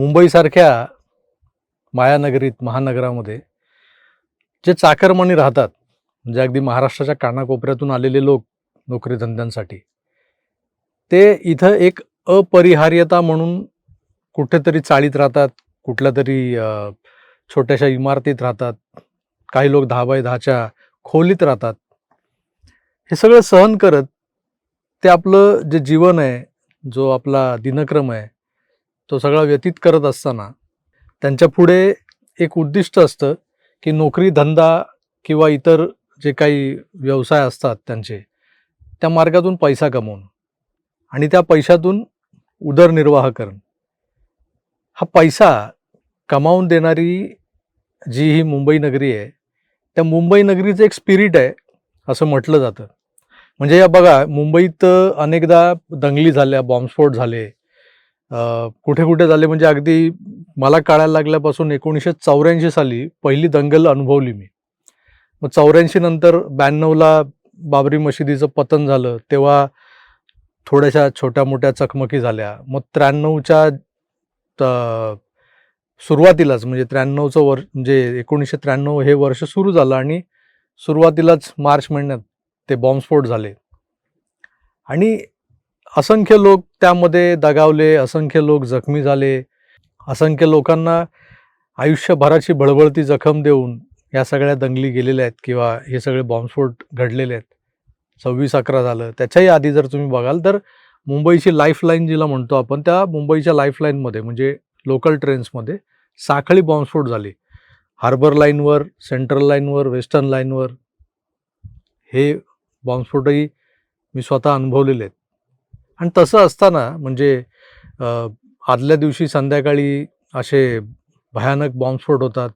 मुंबईसारख्या मायानगरीत महानगरामध्ये जे चाकरमानी राहतात म्हणजे अगदी महाराष्ट्राच्या कानाकोपऱ्यातून आलेले लोक नोकरी धंद्यांसाठी ते इथं एक अपरिहार्यता म्हणून कुठेतरी चाळीत राहतात कुठल्या तरी छोट्याशा इमारतीत राहतात काही लोक दहा बाय दहाच्या खोलीत राहतात. हे सगळं सहन करत ते आपलं जे जीवन आहे जो आपला दिनक्रम आहे तो सगळा व्यतीत करत असताना त्यांच्या पुढे एक उद्दिष्ट असतं की नोकरी धंदा किंवा इतर जे काही व्यवसाय असतात त्यांचे त्या मार्गातून पैसा कमवणं आणि त्या पैशातून उदरनिर्वाह करणं. हा पैसा कमावून देणारी जी ही मुंबई नगरी आहे त्या मुंबई नगरीचं एक स्पिरिट आहे असं म्हटलं जातं. म्हणजे या बघा मुंबईत अनेकदा दंगली झाल्या बॉम्बस्फोट झाले कुठे कुठे झाले म्हणजे अगदी मला कळायला लागल्यापासून एकोणीसशे चौऱ्याऐंशी साली पहिली दंगल अनुभवली मी. मग चौऱ्याऐंशी नंतर ब्याण्णवला बाबरी मशिदीचं पतन झालं. तेव्हा थोड्याशा छोट्या मोठ्या चकमकी झाल्या. मग त्र्याण्णवच्या त- सुरुवातीलाच म्हणजे त्र्याण्णवचं वर्ष म्हणजे एकोणीसशे त्र्याण्णव हे वर्ष सुरू झालं आणि सुरुवातीलाच मार्च महिन्यात ते बॉम्बस्फोट झाले. आणि असंख्य लोक त्यामध्ये दगावले असंख्य लोक जखमी झाले. असंख्य लोकांना आयुष्यभराची बळबळती जखम देऊन या सगळ्या दंगली गेलेल्या आहेत किंवा हे सगळे बॉम्बस्फोट घडलेले आहेत. सव्वीस अकरा झालं. त्याच्याही आधी जर तुम्ही बघाल तर मुंबईची लाईफलाईन जिला म्हणतो आपण त्या मुंबईच्या लाईफलाईनमध्ये म्हणजे लोकल ट्रेन्समध्ये साखळी बॉम्बस्फोट झाली. हार्बर लाईनवर सेंट्रल लाईनवर वेस्टर्न लाईनवर हे बॉम्बस्फोटही मी स्वतः अनुभवलेले आहेत. आणि तसं असताना म्हणजे आदल्या दिवशी संध्याकाळी असे भयानक बॉम्बस्फोट होतात.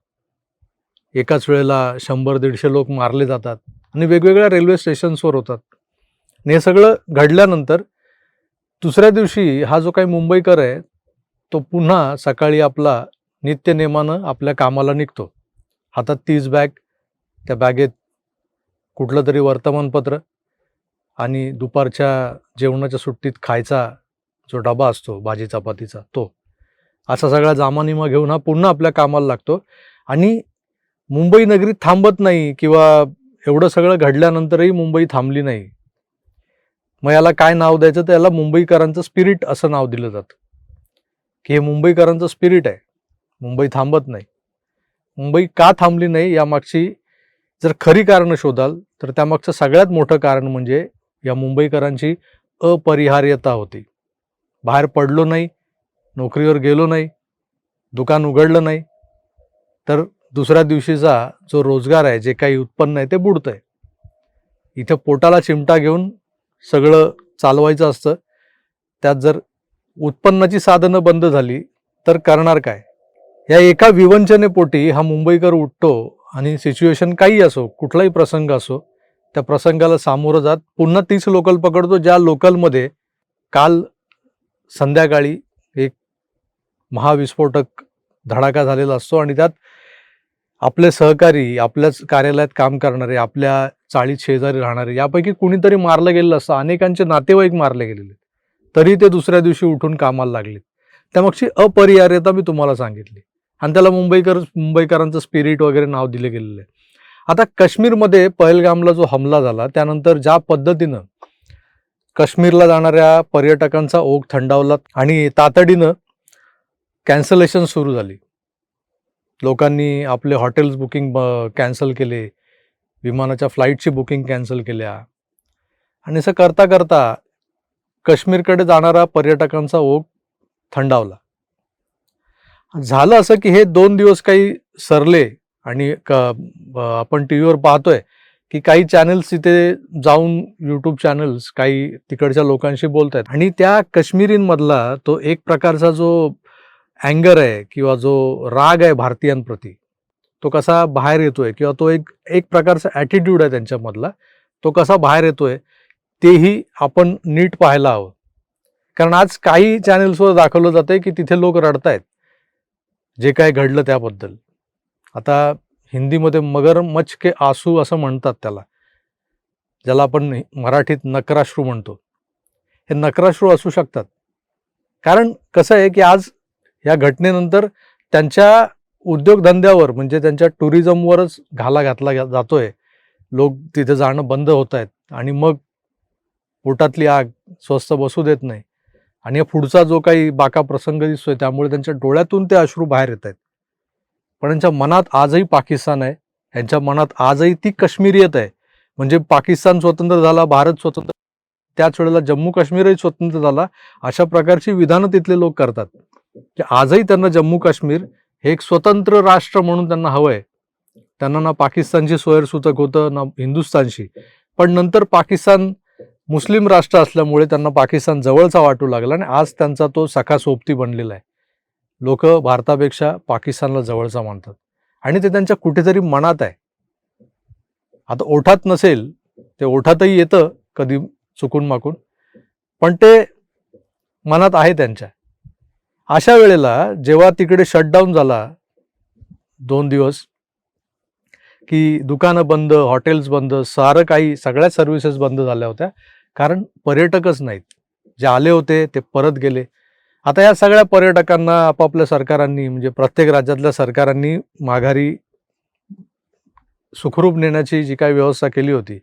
एकाच वेळेला शंभर दीडशे लोक मारले जातात आणि वेगवेगळ्या रेल्वे स्टेशन्सवर होतात. आणि हे सगळं घडल्यानंतर दुसऱ्या दिवशी हा जो काही मुंबईकर आहे तो पुन्हा सकाळी आपला नित्यनेमानं आपल्या कामाला निघतो. हातात तीच बॅग त्या बॅगेत कुठलं तरी वर्तमानपत्र आणि दुपारच्या जेवणाच्या सुट्टीत खायचा जो डबा असतो भाजी चपातीचा तो. असा सगळा जामानिमा घेऊन हा पुन्हा आपल्या कामाला लागतो. आणि मुंबई नगरी थांबत नाही किंवा एवढं सगळं घडल्यानंतरही मुंबई थांबली नाही. मग याला काय नाव द्यायचं? तर याला मुंबईकरांचं स्पिरिट असं नाव दिलं जातं. की हे मुंबईकरांचं स्पिरिट आहे. मुंबई थांबत नाही. मुंबई का थांबली नाही यामागची जर खरी कारणं शोधाल तर त्यामागचं सगळ्यात मोठं कारण म्हणजे या मुंबईकरांची अपरिहार्यता होती. बाहेर पडलो नाही नोकरीवर गेलो नाही दुकान उघडलं नाही. तर दुसऱ्या दिवशीचा जो रोजगार आहे जे काही उत्पन्न आहे ते बुडतं आहे इथं पोटाला चिमटा घेऊन सगळं चालवायचं असतं. त्यात जर उत्पन्नाची साधनं बंद झाली तर करणार काय? या एका विवंचनेपोटी हा मुंबईकर उठतो आणि सिच्युएशन काही असो कुठलाही प्रसंग असो त्या प्रसंगाला सामोरं जात. पुन्हा तीच लोकल पकडतो ज्या लोकलमध्ये काल संध्याकाळी एक महाविस्फोटक धडाका झालेला असतो आणि त्यात आपले सहकारी आपल्याच कार्यालयात काम करणारे आपल्या चाळीत शेजारी राहणारे यापैकी कुणीतरी मारलं गेलेलं असतं. अनेकांचे नातेवाईक मारले गेलेले तरी ते दुसऱ्या दिवशी उठून कामाला लागले. त्यामागची अपरिहार्यता मी तुम्हाला सांगितली. आणि त्याला मुंबईकर मुंबईकरांचं स्पिरिट वगैरे नाव दिलं गेलेलं आहे. आता काश्मीरमध्ये पहलगामला जो हमला झाला त्यानंतर ज्या पद्धतीनं काश्मीरला जाणाऱ्या पर्यटकांचा ओघ थंडावला आणि तातडीनं कॅन्सलेशन सुरू झाली. लोकांनी आपले हॉटेल्स बुकिंग कॅन्सल केले विमानाच्या फ्लाईटची बुकिंग कॅन्सल केल्या. आणि असं करता करता काश्मीरकडे जाणारा पर्यटकांचा ओघ थंडावला. झालं असं की हे दोन दिवस काही सरले आणि क आपण टी व्हीवर पाहतोय की काही चॅनल्स तिथे जाऊन यूट्यूब चॅनल्स काही तिकडच्या लोकांशी बोलत आहेत आणि त्या काश्मीरींमधला तो एक प्रकारचा जो अँगर आहे किंवा जो राग आहे भारतीयांप्रती तो कसा बाहेर येतोय किंवा तो एक एक प्रकारचा ॲटिट्यूड आहे त्यांच्यामधला तो कसा बाहेर येतोय तेही आपण नीट पाहायला हवं. कारण आज काही चॅनेल्सवर दाखवलं जातंय की तिथे लोक रडतायत जे काय घडलं त्याबद्दल. आता हिंदीमध्ये मगर मच के आसू असं म्हणतात त्याला ज्याला आपण मराठीत नकराश्रू म्हणतो. हे नकराश्रू असू शकतात. कारण कसं आहे की आज या घटनेनंतर त्यांच्या उद्योगधंद्यावर म्हणजे त्यांच्या टुरिझमवरच घाला घातला जातो आहे लोक तिथे जाणं बंद होत आहेत आणि मग पोटातली आग स्वस्त बसू देत नाही. आणि या पुढचा जो काही बाका प्रसंग दिसतोय त्यामुळे त्यांच्या डोळ्यातून ते अश्रू बाहेर येत आहेत. पण यांच्या मनात आजही पाकिस्तान आहे. यांच्या मनात आजही ती काश्मीरियत आहे. म्हणजे पाकिस्तान स्वतंत्र झाला भारत स्वतंत्र त्याच वेळेला जम्मू काश्मीरही स्वतंत्र झाला. अशा प्रकारची विधानं तिथले लोक करतात. की आजही त्यांना जम्मू काश्मीर हे एक स्वतंत्र राष्ट्र म्हणून त्यांना हवं आहे त्यांना ना पाकिस्तानची स्वयंसूचक होतं ना हिंदुस्थानशी. पण नंतर पाकिस्तान मुस्लिम राष्ट्र असल्यामुळे त्यांना पाकिस्तान जवळचा वाटू लागला आणि आज त्यांचा तो सखा सोबती बनलेला आहे. लोक भारतापेक्षा पाकिस्तानला जवळचा मानतात. आणि ते त्यांच्या कुठेतरी मनात आहे. आता ओठात नसेल ते ओठातही येतं कधी चुकून माकून. पण ते मनात आहे त्यांच्या. अशा वेळेला जेव्हा तिकडे शटडाऊन झाला दोन दिवस की दुकानं बंद हॉटेल्स बंद सारं काही सगळ्या सर्व्हिसेस बंद झाल्या होत्या. कारण पर्यटकच नाहीत. जे आले होते ते परत गेले. आता या सगळ्या पर्यटकांना आपापल्या सरकारांनी म्हणजे प्रत्येक राज्यातल्या सरकारांनी माघारी सुखरूप नेण्याची जी काही व्यवस्था केली होती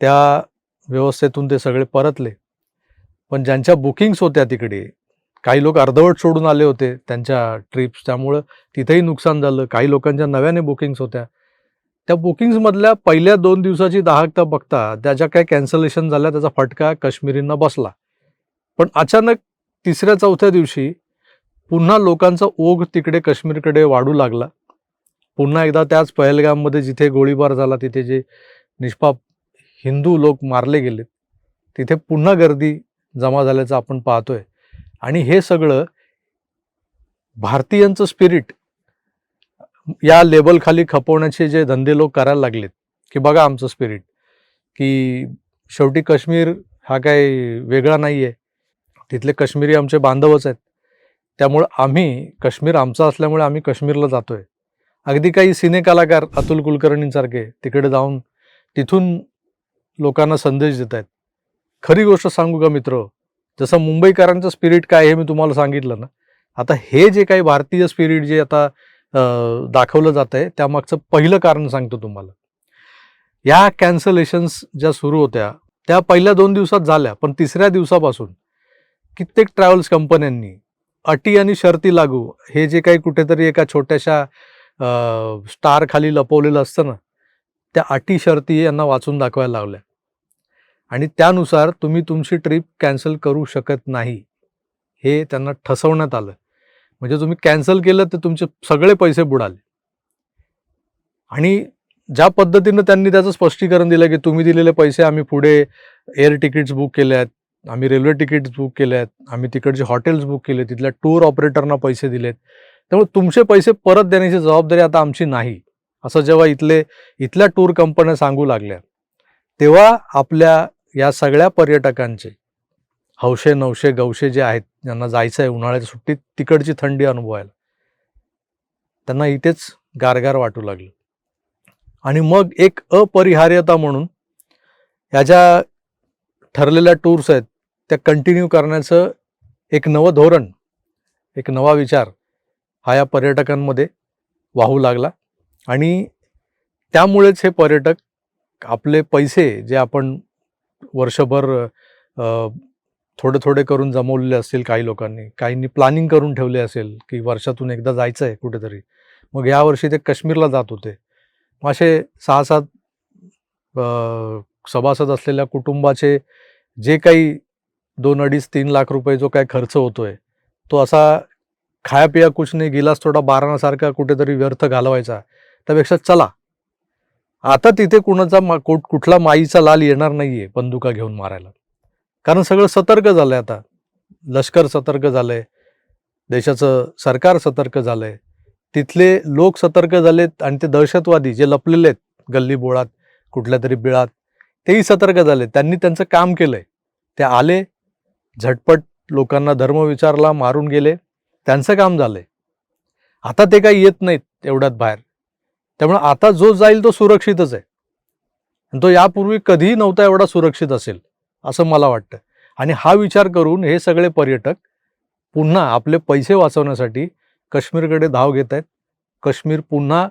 त्या व्यवस्थेतून ते सगळे परतले. पण ज्यांच्या बुकिंग्स होत्या तिकडे काही लोक अर्धवट सोडून आले होते त्यांच्या ट्रिप्स त्यामुळं तिथेही नुकसान झालं. काही लोकांच्या नव्याने बुकिंग्स होत्या. त्या बुकिंग्समधल्या पहिल्या दोन दिवसाची दाहकता बघता त्याच्या काय कॅन्सलेशन झाल्या त्याचा फटका काश्मीरींना बसला. पण अचानक तिसऱ्या चौथ्या दिवशी पुन्हा लोकांचा ओघ तिकडे काश्मीरकडे वाढू लागला. पुन्हा एकदा त्याच पहलगाममध्ये जिथे गोळीबार झाला तिथे जे निष्पाप हिंदू लोक मारले गेले तिथे पुन्हा गर्दी जमा झाल्याचं आपण पाहतोय. आणि हे सगळं भारतीयांचं स्पिरिट या लेबलखाली खपवण्याचे जे धंदे लोक करायला लागलेत की बघा आमचं स्पिरिट की शेवटी काश्मीर हा काही वेगळा नाही आहे तिथले काश्मीरी आमचे बांधवच आहेत. त्यामुळं आम्ही काश्मीर आमचा असल्यामुळे आम्ही काश्मीरला आहे अगदी काही सिने कलाकार अतुल कुलकर्णींसारखे तिकडे जाऊन तिथून लोकांना संदेश देत आहेत खरी गोष्ट सांगू का मित्र? जसं मुंबईकरांचं स्पिरिट काय हे मी तुम्हाला सांगितलं ना आता हे जे काही भारतीय स्पिरिट जे आता दाखवलं जात आहे त्यामागचं पहिलं कारण सांगतो तुम्हाला. या कॅन्सलेशन्स ज्या सुरू होत्या त्या पहिल्या दोन दिवसात झाल्या पण तिसऱ्या दिवसापासून कित्येक ट्रॅव्हल्स कंपन्यांनी अटी आणि शर्ती लागू हे जे काही कुठेतरी एका छोट्याशा स्टार खाली लपवलेलं असतं ना त्या अटी शर्ती यांना वाचून दाखवायला लावल्या आणि त्यानुसार तुम्ही तुमची ट्रिप कॅन्सल करू शकत नाही हे त्यांना ठसवण्यात आलं. म्हणजे तुम्ही कॅन्सल केलं तर तुमचे सगळे पैसे बुडाले. आणि ज्या पद्धतीनं त्यांनी त्याचं स्पष्टीकरण दिलं की तुम्ही दिलेले पैसे आम्ही पुढे एअर तिकीट्स बुक केले आहेत आम्ही रेल्वे तिकीट्स बुक केले आहेत आम्ही तिकडचे हॉटेल्स बुक केले तिथल्या टूर ऑपरेटरना पैसे दिलेत. त्यामुळे तुमचे पैसे परत देण्याची जबाबदारी आता आमची नाही असं जेव्हा इथले इथल्या टूर कंपन्या सांगू लागल्या तेव्हा आपल्या या सगळ्या पर्यटकांचे हौशे नवशे गवशे जे आहेत ज्यांना जायचं आहे उन्हाळ्याच्या सुट्टीत तिकडची थंडी अनुभवायला त्यांना इथेच गारगार वाटू लागलं. आणि मग एक अपरिहार्यता म्हणून ह्या ज्या ठरलेल्या टूर्स आहेत त्या कंटिन्यू करण्याचं एक नवं धोरण एक नवा विचार हा या पर्यटकांमध्ये वाहू लागला. आणि त्यामुळेच हे पर्यटक आपले पैसे जे आपण वर्षभर थोडे थोडे करून जमवलेले असतील काही लोकांनी काहींनी प्लॅनिंग करून ठेवले असेल की वर्षातून एकदा जायचं आहे कुठेतरी. मग यावर्षी ते काश्मीरला जात होते. मग असे सहा सात सभासद असलेल्या कुटुंबाचे जे काही दोन अडीच तीन लाख रुपये जो काय खर्च होतोय तो असा खाया पिया कुछ नाही गिलास थोडा बाराणासारखा कुठेतरी व्यर्थ घालवायचा. त्यापेक्षा चला. आता तिथे कुणाचा मा कुठ- कुठला माईचा लाल येणार नाहीये बंदुका घेऊन मारायला. कारण सगळं सतर्क झालंय आता. लष्कर सतर्क झालंय. देशाचं सरकार सतर्क झालंय. तिथले लोक सतर्क झालेत आणि ते दहशतवादी जे लपलेले आहेत गल्ली बोळात कुठल्या तरी बिळात तेही सतर्क झाले त्यांनी त्यांचं काम केलंय. ते आले झटपट लोकांना धर्म विचारला मारून गेले. त्यांचं काम झालंय. आता ते काही येत नाहीत एवढ्यात बाहेर. त्यामुळे आता जो जाईल तो सुरक्षितच आहे. आणि तो यापूर्वी कधीही नव्हता एवढा सुरक्षित असेल असं मला वाटतं. आणि हा विचार करून हे सगळे पर्यटक पुन्हा आपले पैसे वाचवण्यासाठी काश्मीरकडे धाव घेत आहेत. काश्मीर पुन्हा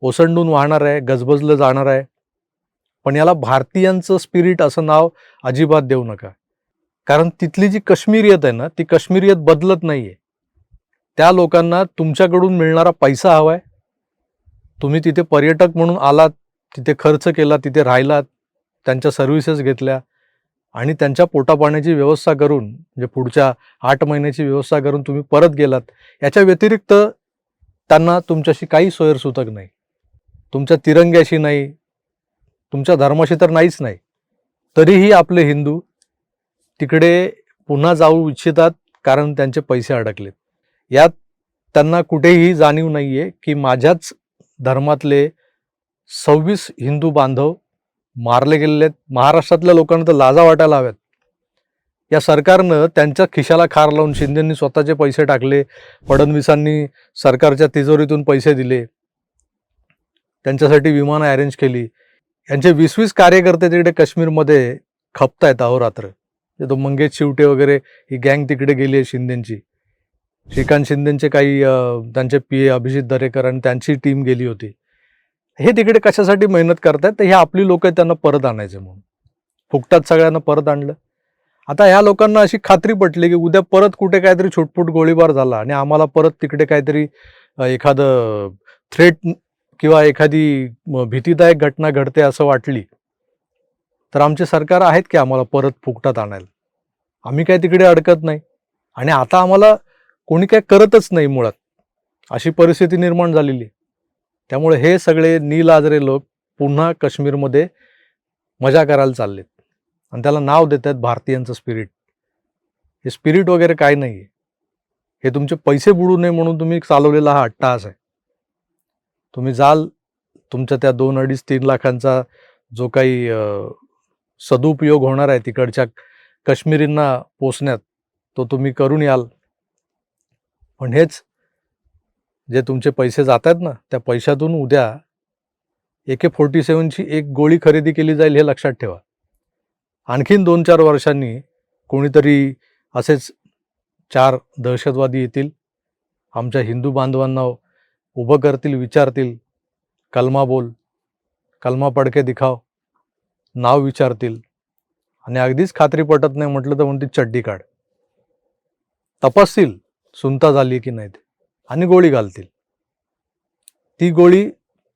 ओसंडून वाहणार आहे गजबजलं जाणार आहे. पण याला भारतीयांचं स्पिरिट असं नाव अजिबात देऊ नका. कारण तिथली जी काश्मीरियत आहे ना ती काश्मीरियत बदलत नाही आहे त्या लोकांना तुमच्याकडून मिळणारा पैसा हवा आहे. तुम्ही तिथे पर्यटक म्हणून आलात तिथे खर्च केला तिथे राहिलात त्यांच्या सर्व्हिसेस घेतल्या आणि त्यांच्या पोटापाण्याची व्यवस्था करून म्हणजे पुढच्या आठ महिन्याची व्यवस्था करून तुम्ही परत गेलात याच्या व्यतिरिक्त त्यांना तुमच्याशी काही सोयरसूतक नाही. तुमच्या तिरंग्याशी नाही. तुमच्या धर्माशी तर नाहीच नाही. तरीही आपले हिंदू तिकडे पुन्हा जाऊ इच्छितात कारण त्यांचे पैसे अडकलेत. यात त्यांना कुठेही जाणीव नाही आहे की माझ्याच धर्मातले सव्वीस हिंदू बांधव मारले गेलेले आहेत महाराष्ट्रातल्या लोकांना तर लाजा वाटायला हव्यात. या सरकारनं त्यांच्या खिशाला खार लावून शिंदेंनी स्वतःचे पैसे टाकले फडणवीसांनी सरकारच्या तिजोरीतून पैसे दिले त्यांच्यासाठी विमानं अरेंज केली. यांचे वीस वीस कार्यकर्ते तिकडे काश्मीरमध्ये खपतायत अहोरात्र. जे तो मंगेश शिवटे वगैरे ही गँग तिकडे गेली आहे शिंदेची. श्रीकांत शिंदेचे काही त्यांचे पी ए अभिजित दरेकर आणि त्यांची टीम गेली होती. हे तिकडे कशासाठी मेहनत करतायत? तर हे आपली लोक त्यांना परत आणायचे म्हणून. फुकटात सगळ्यांना परत आणलं. आता ह्या लोकांना अशी खात्री पटली की उद्या परत कुठे काहीतरी छुटपुट गोळीबार झाला आणि आम्हाला परत तिकडे काहीतरी एखादं थ्रेट किंवा एखादी भीतीदायक घटना घडते असं वाटली. तर आमचे सरकार आहेत की आम्हाला परत फुकटात आणायला. आम्ही काय तिकडे अडकत नाही. आणि आता आम्हाला कोणी काय करतच नाही मुळात. अशी परिस्थिती निर्माण झालेली आहे. त्यामुळे हे सगळे नील लोक पुन्हा काश्मीरमध्ये मजा करायला चाललेत. आणि त्याला नाव देत आहेत भारतीयांचं स्पिरिट हे स्पिरिट वगैरे काय नाही आहे हे तुमचे पैसे बुडू नये म्हणून तुम्ही चालवलेला हा अट्टाहास आहे. तुम्ही जाल तुमच्या त्या दोन अडीच तीन लाखांचा जो काही सदुपयोग होणार आहे तिकडच्या काश्मीरींना पोचण्यात तो तुम्ही करून याल. पण हेच जे तुमचे पैसे जात आहेत ना त्या पैशातून उद्या ए के फोर्टी सेवनची एक गोळी खरेदी केली जाईल हे लक्षात ठेवा. आणखीन दोन चार वर्षांनी कोणीतरी असेच चार दहशतवादी येतील आमच्या हिंदू बांधवांना उभं करतील विचारतील कलमा बोल कलमा पडके दिखाव. नाव विचारतील. आणि अगदीच खात्री पटत नाही म्हटलं तर म्हणतील चड्डी काढ. तपासतील सुनता झाली की नाही ते. आणि गोळी घालतील. ती गोळी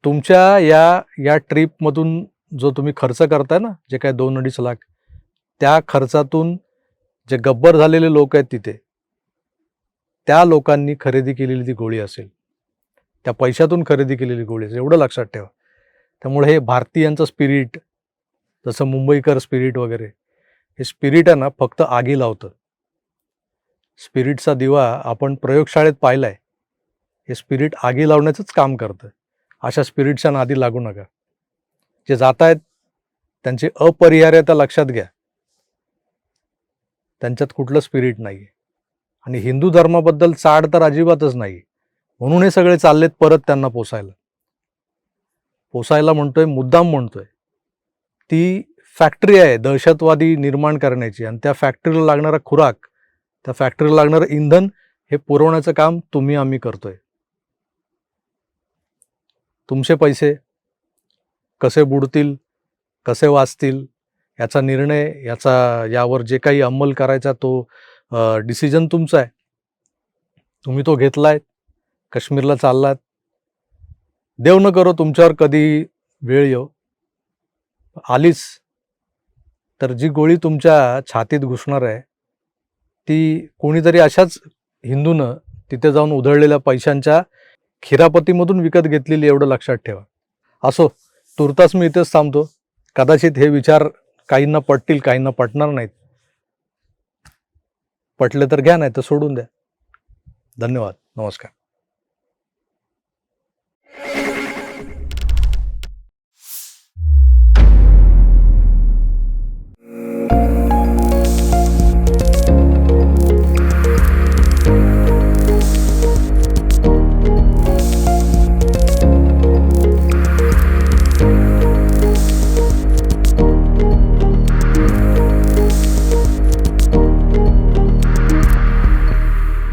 तुमच्या या या ट्रीपमधून जो तुम्ही खर्च करताय ना जे काय दोन अडीच लाख त्या खर्चातून जे गब्बर झालेले लोक आहेत तिथे त्या लोकांनी खरेदी केलेली ती गोळी असेल. त्या पैशातून खरेदी केलेली गोळी असेल. एवढं लक्षात ठेवा. त्यामुळे हे भारतीयांचं स्पिरिट जसं मुंबईकर स्पिरिट वगैरे हे स्पिरिट आहे ना फक्त आगी लावतं स्पिरिटचा दिवा आपण प्रयोगशाळेत पाहिलाय. हे स्पिरिट आगी लावण्याचंच काम करतं. अशा स्पिरिटच्या नादी लागू नका. जे जात आहेत त्यांची अपरिहार्यता लक्षात घ्या. त्यांच्यात कुठलं स्पिरिट नाही आणि हिंदू धर्माबद्दल चाड तर अजिबातच नाही म्हणून हे सगळे चाललेत परत त्यांना पोसायला. पोसायला म्हणतोय मुद्दाम म्हणतोय. ती फॅक्टरी आहे दहशतवादी निर्माण करण्याची. आणि त्या फॅक्टरीला लागणारा खुराक त्या फॅक्टरीला लागणारं इंधन हे पुरवण्याचं काम तुम्ही आम्ही करतोय. तुमचे पैसे कसे बुडतील कसे वाचतील याचा निर्णय याचा यावर जे काही अंमल करायचा तो डिसिजन तुमचा आहे. तुम्ही तो घेतलाय काश्मीरला चाललात. देव न करो तुमच्यावर कधी वेळ येऊ आलीच. तर जी गोळी तुमच्या छातीत घुसणार आहे ती कोणीतरी अशाच हिंदूनं तिथे जाऊन उधळलेल्या पैशांच्या खिरापतीमधून विकत घेतलेली एवढं लक्षात ठेवा. असो तुर्तास मी इथेच थांबतो. कदाचित हे विचार काहींना पटतील काहींना पटणार नाहीत. पटले तर घ्या नाही तर सोडून द्या. धन्यवाद. नमस्कार.